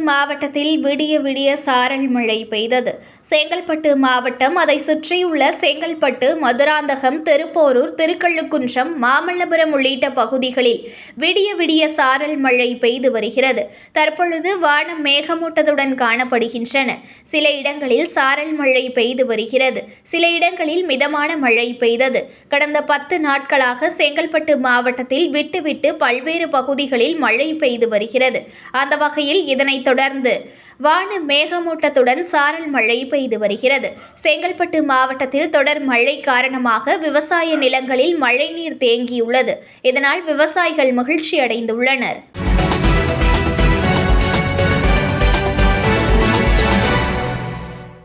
மாவட்டத்தில் விடிய விடிய சாரல் மழை பெய்தது. செங்கல்பட்டு மாவட்டம் அதை சுற்றியுள்ள செங்கல்பட்டு மதுராந்தகம் திருப்போரூர் திருக்கள்ளுக்குன்றம் மாமல்லபுரம் உள்ளிட்ட பகுதிகளில் விடிய விடிய சாரல் மழை பெய்து வருகிறது. தற்பொழுது வானம் மேகமூட்டத்துடன் காணப்படுகின்றன. சில இடங்களில் சாரல் மழை பெய்து வருகிறது. சில இடங்களில் மிதமான மழை பெய்தது. கடந்த பத்து நாட்களாக செங்கல்பட்டு மாவட்டத்தில் விட்டுவிட்டு பல்வேறு பகுதிகளில் மழை பெய்து வருகிறது. அந்த வகையில் இதனைத் தொடர்ந்து வான மேகமூட்டத்துடன் சாரல் மழை பெய்து வருகிறது. செங்கல்பட்டு மாவட்டத்தில் தொடர் மழை காரணமாக விவசாய நிலங்களில் மழைநீர் தேங்கியுள்ளது. இதனால் விவசாயிகள் மகிழ்ச்சி அடைந்துள்ளனர்